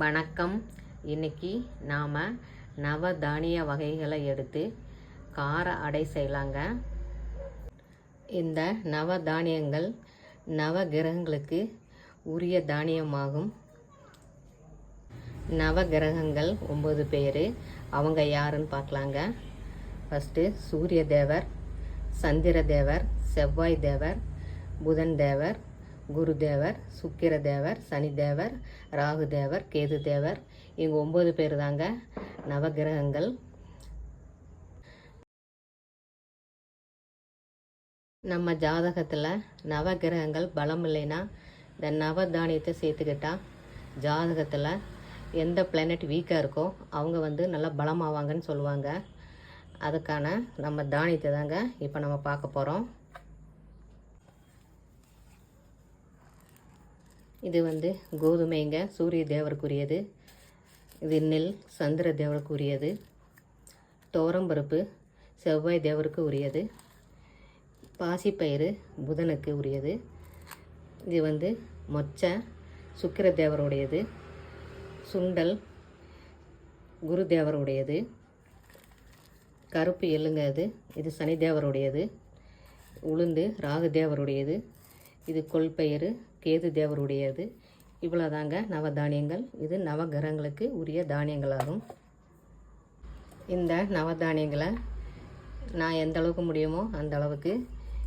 வணக்கம். இன்னைக்கு நாம் நவ தானிய வகைகளை எடுத்து கார அடை செய்யலாங்க. இந்த நவ தானியங்கள் நவ கிரகங்களுக்கு உரிய தானியமாகும். நவ கிரகங்கள் ஒம்பது பேர். அவங்க யாருன்னு பார்க்கலாங்க. ஃபஸ்ட்டு சூரிய தேவர் சந்திர தேவர் செவ்வாய் தேவர் புதன் தேவர் குரு தேவர் சுக்கிர தேவர் சனி தேவர் ராகு தேவர் கேது தேவர் இவங்க ஒம்பது பேர் தாங்க நவகிரகங்கள். நம்ம ஜாதகத்தில் நவகிரகங்கள் பலம் இல்லைன்னா இந்த நவதானியத்தை சேர்த்துக்கிட்டா ஜாதகத்தில் எந்த பிளானட் வீக்காக இருக்கோ அவங்க வந்து நல்லா பலமாவாங்கன்னு சொல்லுவாங்க. அதுக்கான நம்ம தானியத்தை தாங்க இப்போ நம்ம பார்க்க போகிறோம் இது வந்து கோதுமைங்க சூரிய தேவருக்குரியது. இது நெல் சந்திர தேவருக்குரியது. துவரம்பருப்பு செவ்வாய் தேவருக்கு உரியது. பாசிப்பயிறு புதனுக்கு உரியது. இது வந்து மொச்சை சுக்கிர தேவருடையது. சுண்டல் குரு தேவருடையது. கருப்பு எள்ளுங்க அது இது சனி தேவருடையது. உளுந்து ராகு தேவருடையது. இது கொள்பயிறு கேது தேவருடையது. இவ்வளோதாங்க நவதானியங்கள். இது நவகிரகங்களுக்கு உரிய தானியங்களாகும். இந்த நவதானியங்களை நான் எந்த அளவுக்கு முடியுமோ அந்த அளவுக்கு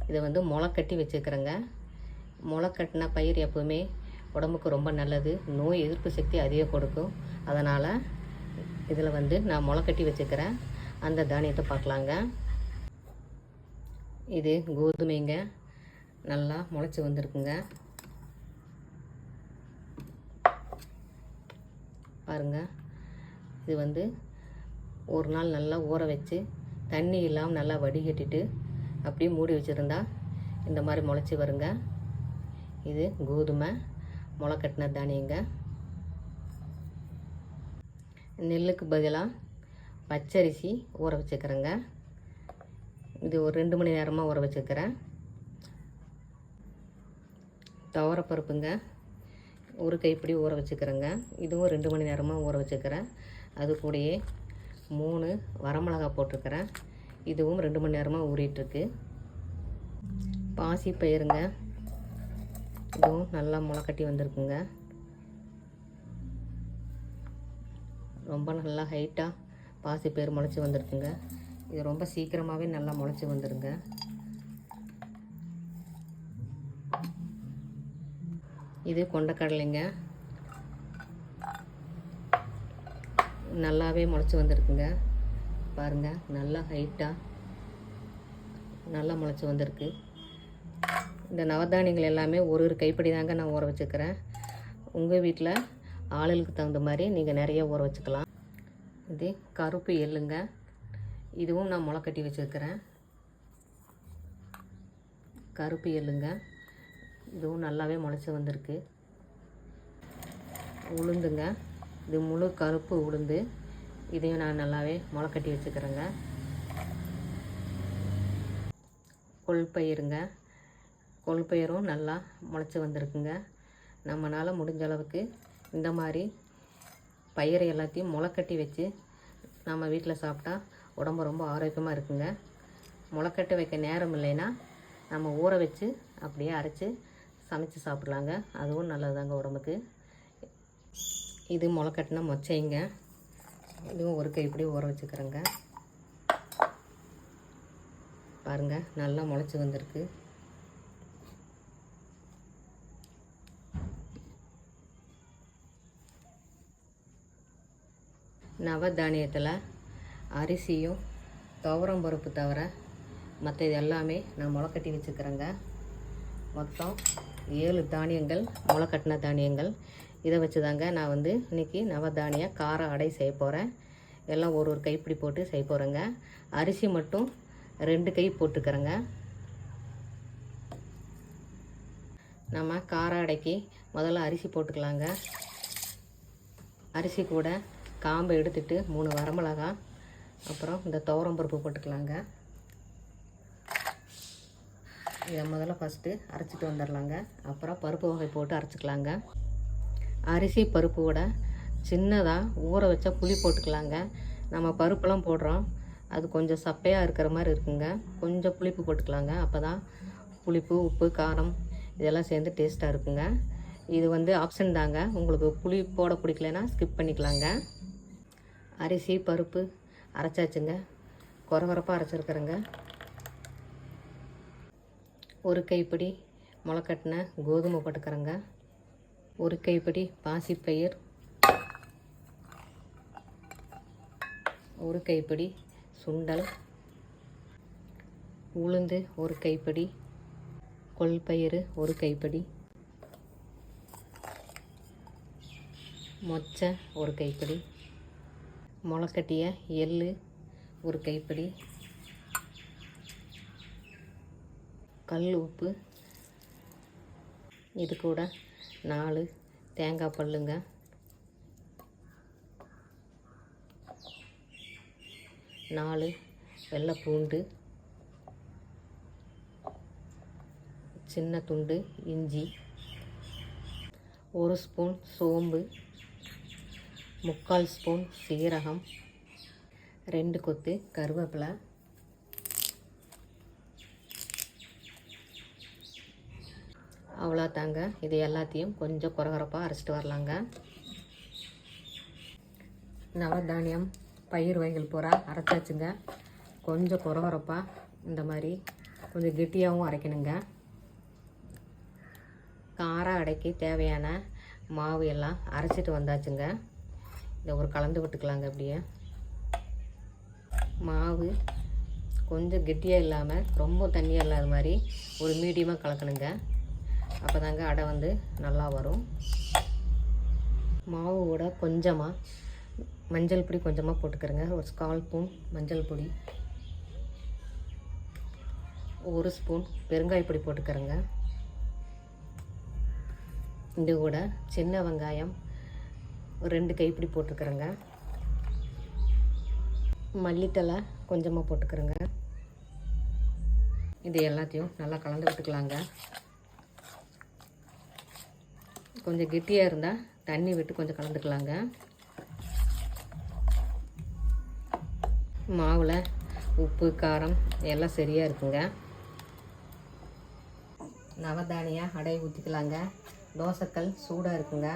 இதை வந்து முளை கட்டி வச்சுக்கிறேங்க. முளைக்கட்டின பயிர் எப்போவுமே உடம்புக்கு ரொம்ப நல்லது. நோய் எதிர்ப்பு சக்தி அதிகம் கொடுக்கும். அதனால் இதில் வந்து நான் முளை கட்டி வச்சுக்கிறேன். அந்த தானியத்தை பார்க்கலாங்க. இது கோதுமைங்க. நல்லா முளைச்சி வந்திருக்குங்க. பாருங்க. இது வந்து ஒரு நாள் நல்லா ஊற வச்சு தண்ணி இல்லாமல் நல்லா வடிகட்டிட்டு அப்படியே மூடி வச்சுருந்தா இந்த மாதிரி முளைச்சி வருங்க. இது கோதுமை முளை கட்டின தானியங்க. நெல்லுக்கு பதிலாக பச்சரிசி ஊற வச்சுக்கிறேங்க. இது ஒரு ரெண்டு மணி நேரமாக ஊற வச்சுக்கிறேன். துவரப்பருப்புங்க. ஒரு கைப்பிடி ஊற வச்சுக்கிறேங்க. இதுவும் ரெண்டு மணி நேரமாக ஊற வச்சுக்கிறேன். அது கூடயே மூணு வரமிளகா போட்டிருக்கிறேன். இதுவும் ரெண்டு மணி நேரமாக ஊறிட்டுருக்கு. பாசி பயிருங்க. இதுவும் நல்லா முளைக்கட்டி வந்திருக்குங்க. ரொம்ப நல்லா ஹைட்டாக பாசி பயிர் முளைச்சி வந்திருக்குங்க. இது ரொம்ப சீக்கிரமாகவே நல்லா முளைச்சி வந்துருங்க. இது கொண்டக்கடலைங்க. நல்லாவே முளைச்சி வந்திருக்குங்க. பாருங்கள் நல்லா ஹைட்டாக நல்லா முளைச்சி வந்திருக்கு. இந்த நவதானியங்கள் எல்லாமே ஒரு ஒரு கைப்படி தாங்க நான் ஊற வச்சுக்கிறேன். உங்கள் வீட்டில் ஆளுகளுக்கு தகுந்த மாதிரி நீங்கள் நிறைய ஊற வச்சுக்கலாம். இது கருப்பு எள்ளுங்க. இதுவும் நான் முளைக்கட்டி வச்சுருக்கிறேன். கருப்பு எள்ளுங்க. இதுவும் நல்லாவே முளைச்சி வந்திருக்கு. உளுந்துங்க. இது முழு கருப்பு உளுந்து. இதையும் நான் நல்லாவே முளைக்கட்டி வச்சுக்கிறேங்க. கொள்பயிருங்க. கொள்பயிரும் நல்லா முளைச்சி வந்திருக்குங்க. நம்மளால் முடிஞ்ச அளவுக்கு இந்த மாதிரி பயிரை எல்லாத்தையும் முளைக்கட்டி வச்சு நம்ம வீட்டில் சாப்பிட்டா உடம்பு ரொம்ப ஆரோக்கியமாக இருக்குங்க. முளைக்கட்டி வைக்க நேரம் இல்லைன்னா நம்ம ஊற வச்சு அப்படியே அரைச்சி சமைச்சு சாப்பிட்லாங்க. அதுவும் நல்லதுதாங்க உடம்புக்கு. இது முளைக்கட்டின மொச்சைங்க. இதுவும் ஒரு கை இப்படி ஊற வச்சுக்கிறேங்க. பாருங்கள் நல்லா முளைச்சி வந்திருக்கு. நவதானியத்தில் அரிசியும் துவரம் பருப்பு தவிர மற்ற இது எல்லாமே நான் முளைக்கட்டி வச்சுக்கிறேங்க. மொத்தம் ஏழு தானியங்கள் முளைக்கட்டின தானியங்கள். இதை வச்சு தாங்க நான் வந்து இன்றைக்கி நவதானிய கார அடை செய்ய போகிறேன் எல்லாம் ஒரு ஒரு கைப்பிடி போட்டு செய்ய போகிறேங்க அரிசி மட்டும் ரெண்டு கை போட்டுக்கிறேங்க. நம்ம கார அடைக்கு முதல்ல அரிசி போட்டுக்கலாங்க. அரிசி கூட காம்பை எடுத்துட்டு மூணு வரமிளகா அப்புறம் இந்த துவரம் பருப்பு போட்டுக்கலாங்க. இதை முதல்ல ஃபஸ்ட்டு அரைச்சிட்டு வந்துடலாங்க அப்புறம் பருப்பு வகை போட்டு அரைச்சிக்கலாங்க. அரிசி பருப்பு கூட சின்னதாக ஊற வச்சா புளி போட்டுக்கலாங்க. நம்ம பருப்பெல்லாம் போடுறோம். அது கொஞ்சம் சப்பையாக இருக்கிற மாதிரி இருக்குங்க. கொஞ்சம் புளிப்பு போட்டுக்கலாங்க. அப்போ தான் புளிப்பு உப்பு காரம் இதெல்லாம் சேர்ந்து டேஸ்ட்டாக இருக்குங்க. இது வந்து ஆப்ஷன் தாங்க. உங்களுக்கு புளி போட பிடிக்கலனா ஸ்கிப் பண்ணிக்கலாங்க. அரிசி பருப்பு அரைச்சாச்சுங்க. குறகுறப்பாக அரைச்சிருக்கிறேங்க. ஒரு கைப்பிடி முளைக்கட்டின கோதுமை போட்டுக்கிறேங்க. ஒரு கைப்பிடி பாசிப்பயிர். ஒரு கைப்பிடி சுண்டல். உளுந்து ஒரு கைப்பிடி. கொள்பயிறு ஒரு கைப்பிடி. மொச்சை ஒரு கைப்பிடி. முளைக்கட்டிய எள் ஒரு கைப்பிடி. கல் உப்பு இது கூட நாலு தேங்காய் பல்லுங்க. நாலு வெள்ளை பூண்டு சின்ன துண்டு இஞ்சி ஒரு ஸ்பூன் சோம்பு முக்கால் ஸ்பூன் சீரகம் ரெண்டு கொத்து கருவேப்பிலை அவ்வளோ தாங்க இது எல்லாத்தையும் கொஞ்சம் குறகுறப்பாக அரைச்சிட்டு வரலாங்க. நவதானியம் பயிர் வகைகள் பூரா அரைச்சாச்சுங்க. கொஞ்சம் குறகுறப்பாக இந்த மாதிரி கொஞ்சம் கெட்டியாகவும் அரைக்கணுங்க. கார அடைக்கு தேவையான மாவு எல்லாம் அரைச்சிட்டு வந்தாச்சுங்க. இதை ஒரு கலந்து விட்டுக்கலாங்க அப்படியே மாவு கொஞ்சம் கெட்டியாக இல்லாமல் ரொம்ப தண்ணியாக இல்லாத மாதிரி ஒரு மீடியமாக கலக்கணுங்க. அப்போ தாங்க அடை வந்து நல்லா வரும். மாவு கூட கொஞ்சமாக மஞ்சள் பொடி கொஞ்சமாக போட்டுக்கிறேங்க. ஒரு ஸ்கால் ஸ்பூன் மஞ்சள் பொடி ஒரு ஸ்பூன் பெருங்காய பொடி போட்டுக்கிறேங்க. இது கூட சின்ன வெங்காயம் ஒரு ரெண்டு கைப்பிடி போட்டுக்கிறேங்க. மல்லித்தலை கொஞ்சமாக போட்டுக்கிறேங்க. இது எல்லாத்தையும் நல்லா கலந்து விட்டுக்கலாங்க. கொஞ்சம் கெட்டியாக இருந்தால் தண்ணி விட்டு கொஞ்சம் கலந்துக்கலாங்க. மாவில் உப்பு காரம் எல்லாம் சரியாக இருக்குங்க. நவதானியா அடை ஊற்றிக்கலாங்க தோசைக்கல் சூடாக இருக்குங்க.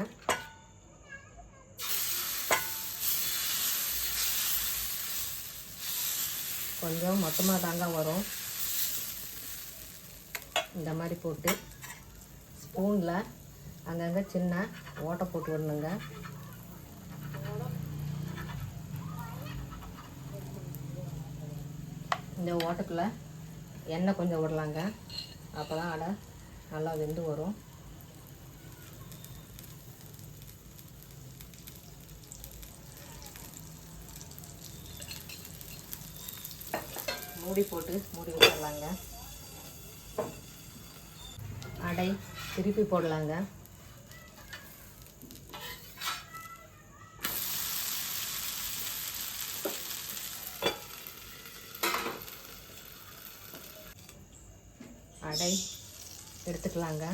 கொஞ்சம் மொத்தமாக தாங்க வரும். இந்த மாதிரி போட்டு ஸ்பூனில் அங்கங்கே சின்ன ஓட்டை போட்டு விடணுங்க. இந்த ஓட்டுக்குள்ளே எண்ணெய் கொஞ்சம் விடலாங்க. அப்போ தான் அடை நல்லா வெந்து வரும். மூடி போட்டு மூடி விட்டுடலாங்க. அடை திருப்பி போடலாங்க. அடை எடுத்துக்கலாங்க.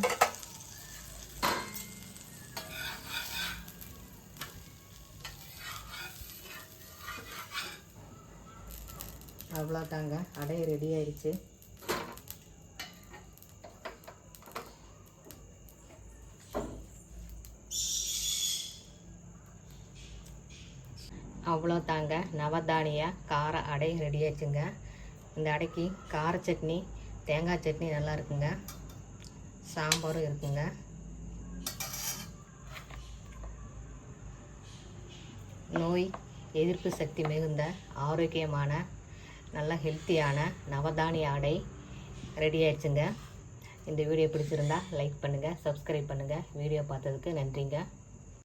அவ்வளோதாங்க அடை ரெடி ஆயிடுச்சு. அவ்வளோ தாங்க நவதானிய கார அடை ரெடி ஆச்சுங்க இந்த அடைக்கு கார சட்னி தேங்காய் சட்னி நல்லா இருக்குங்க சாம்பாரும் இருக்குங்க. நோய் எதிர்ப்பு சக்தி மிகுந்த ஆரோக்கியமான நல்ல ஹெல்த்தியான நவதானிய ஆடை ரெடி ஆயிடுச்சுங்க. இந்த வீடியோ பிடிச்சிருந்தா லைக் பண்ணுங்கள் சப்ஸ்கிரைப் பண்ணுங்கள் வீடியோ பார்த்ததுக்கு நன்றிங்க.